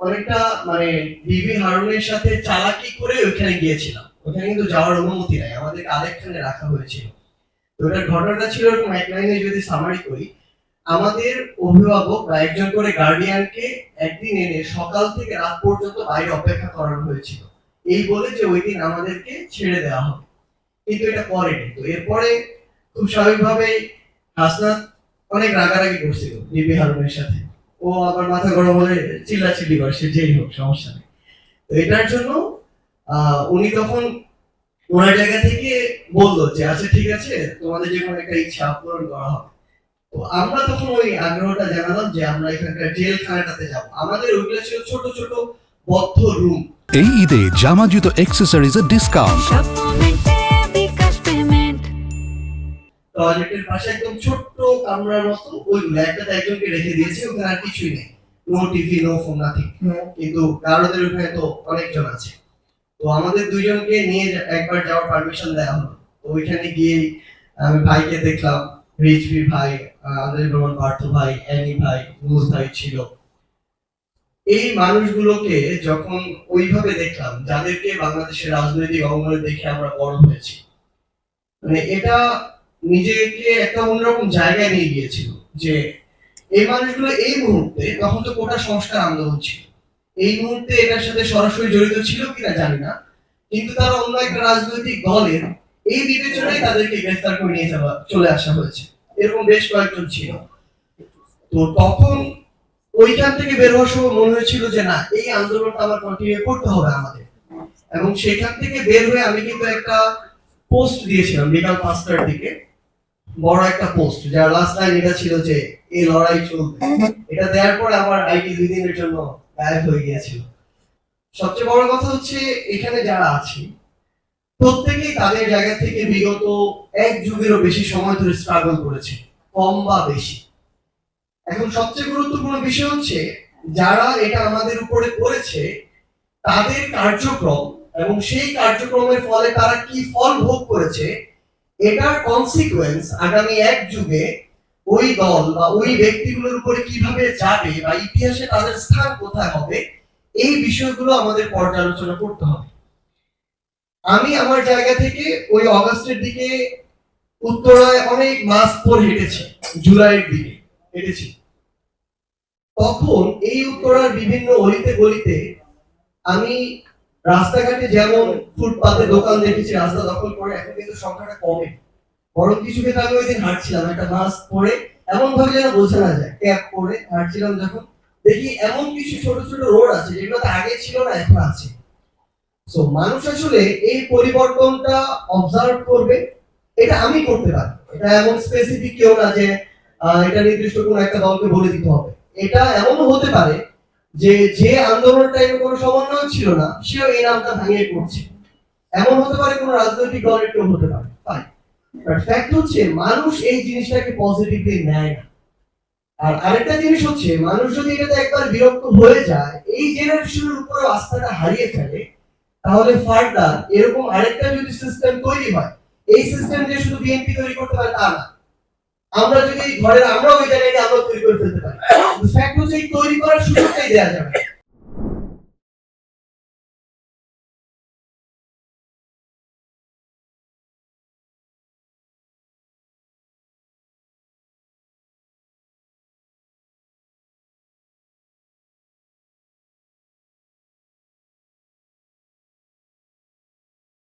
অনেকটা মানে ডিবি হারুনের সাথে চালাকি করে ওখানে গিয়েছিলাম। ওখানে কিন্তু যাওয়ার অনুমতি নাই। আমাদের কালেকশনে রাখা হয়েছিল। তো ওটার ঘটনাটা ছিল এরকম, এক লাইনে যদি সামারি করি, আমাদের অভিভাবক বা একজন করে গার্ডিয়ানকে একদিন এনে সকাল থেকে রাত পর্যন্ত বাইরে অপেক্ষা করানো হয়েছিল। এই বলে যে ওই দিন আমাদেরকে ছেড়ে দেওয়া হবে। কিন্তু এটা করেনি তো এরপরে খুব স্বাভাবিকভাবেই হাসনাত অনেক রাগারাগি করছিল ডিবি হারুনের সাথে। ও আবার মাথা গরম হলে চিল্লাচিল্লি করে সে যেই হোক সমস্যা নেই। তো এটার জন্য আহ, উনি তখন ওনার জায়গা থেকে বলল যে আচ্ছা ঠিক আছে তোমাদের যে কোনো একটা ইচ্ছা পূরণ করা হবে। তো আমরা তখন ওই আগ্রহটা জানালাম যে আমরা এখানকার জেলখানাটাতে যাব। আমাদের ওইগুলো ছিল ছোট ছোট বদ্ধ রুম এই ঈদে জামা জুতো অ্যাক্সেসরিজের ডিসকাউন্ট টয়লেটের পাশে একদম ছোট্ট কামরার মতো ওইগুলো একটাতে একজনকে রেখে দিয়েছে ওখানে আর কিছুই নেই। No TV no phone nothing কিন্তু কারোদের ওখানে তো অনেকজন আছে। তো আমাদের দুইজনকে নিয়ে একবার যাওয়ার পারমিশন দেওয়া হলো। ওইখানে গিয়ে আমি ভাইকে দেখলাম রিচবি ভাই আন্দ্রে রহমান পার্থ ভাই অ্যানি ভাই নুজ ভাই ছিল। এই মানুষগুলোকে যখন ওইভাবে দেখলাম যাদেরকে বাংলাদেশের রাজনৈতিক অঙ্গনে দেখে আমরা বড় হয়েছি। মানে এটা নিজেকে একটা অন্যরকম জায়গায় নিয়ে গিয়েছিল যে এই মানুষগুলো এই মুহূর্তে, তখন তো কোটা সংস্কার আন্দোলন ছিল, এই মুহূর্তে এটার সাথে সরাসরি জড়িত ছিল কিনা জানি না, কিন্তু তারা অন্য একটা রাজনৈতিক দলের এই বিবেচনায় তাদেরকে গ্রেফতার করে নিয়ে যাওয়া, চলে আসা হয়েছে। এরকম বেশ কয়েকজন ছিল। তো তখন ওইখান থেকে বের হওয়ার সময় মনে হয়েছিল যে না, এই আন্দোলনটা আমার কন্টিনিউ করতে হবে আমাদের। এবং সেখান থেকে বের হয়ে আমি কিন্তু একটা পোস্ট দিয়েছিলাম বিকাল পাঁচটার দিকে। বড় একটা পোস্ট যার লাস্ট লাইন এটা ছিল যে এই লড়াই চলবে। এটা দেওয়ার পর আমার আইটি দুই দিনের জন্য গায়েব হয়ে গিয়েছিল। সবচেয়ে বড় কথা হচ্ছে, এখানে যারা আছে, প্রত্যেকেই তাদের জায়গা থেকে বিগত এক যুগেরও বেশি সময় ধরে স্ট্রাগল করেছে, কম বা বেশি। এখন সবচেয়ে গুরুত্বপূর্ণ বিষয় হচ্ছে, যারা এটা আমাদের উপরে করেছে, তাদের কার্যক্রম এবং সেই কার্যক্রমের ফলে তারা কি ফল ভোগ করেছে এটার কনসিকুয়েন্স আগামী এক যুগে ওই দল বা ওই ব্যক্তিগুলোর উপরে কীভাবে যাবে বা ইতিহাসে তাদের স্থান কোথায় হবে, এই বিষয়গুলো আমাদের পর্যালোচনা করতে হবে। আমি আমার জায়গা থেকে ওই অগাস্টের দিকে উত্তরায় অনেক মাস পর হেঁটেছি, জুলাইয়ের দিকে হেঁটেছি। তখন এই উত্তরার বিভিন্ন অলিতে গলিতে আমি রাস্তাঘাটে যেমন ফুটপাতে দোকান দেখেছি, রাস্তা দখল করে, এখন কিন্তু সংখ্যাটা কমে। বরং কিছু ক্ষেত্রে আমি ওই দিন হাঁটছিলাম, একটা মাস্ক পরে এমন ভাবে যেন বোঝা না যায় ক্যাপ পরে হাঁটছিলাম যখন, দেখি এমন কিছু ছোট ছোট রোড আছে যেগুলোতে আগে ছিল না, এখন আছে। সো মানুষ আসলে এই পরিবর্তনটা অবজার্ভ করবে, এটা আমি করতে পারি। এটা এমন স্পেসিফিক কেউ না যে এটা নির্দিষ্ট কোনো একটা দলকে বলে দিতে হবে। এটা এমনও হতে পারে যে যে আন্দোলন টাইমে কোনো সমন্বয় ছিল না, সেও এই নামটা ভাঙিয়ে পড়ছে। এমন হতে পারে কোনো রাজনৈতিক দলের কেউ হতে পারে ফাইন ফ্যাক্ট হচ্ছে, মানুষ এই জিনিসটাকে পজিটিভলি নেয় না। আর আরেকটা জিনিস হচ্ছে, মানুষ যদি এটাতে একবার বিরক্ত হয়ে যায়, এই জেনারেশনের উপরে আস্থাটা হারিয়ে ফেলে, তাহলে ফার্দার এরকম আরেকটা যদি সিস্টেম তৈরি হয়, এই সিস্টেম যে শুধু বিএনপি তৈরি করতে পারে তা না। আমরা যদি ঘরের আমরা ওই জায়গায় আমরা তৈরি করে ফেলতে পারি। ফ্যাক্ট হচ্ছে এই তৈরি করার সুযোগটাই দেওয়া যাবে।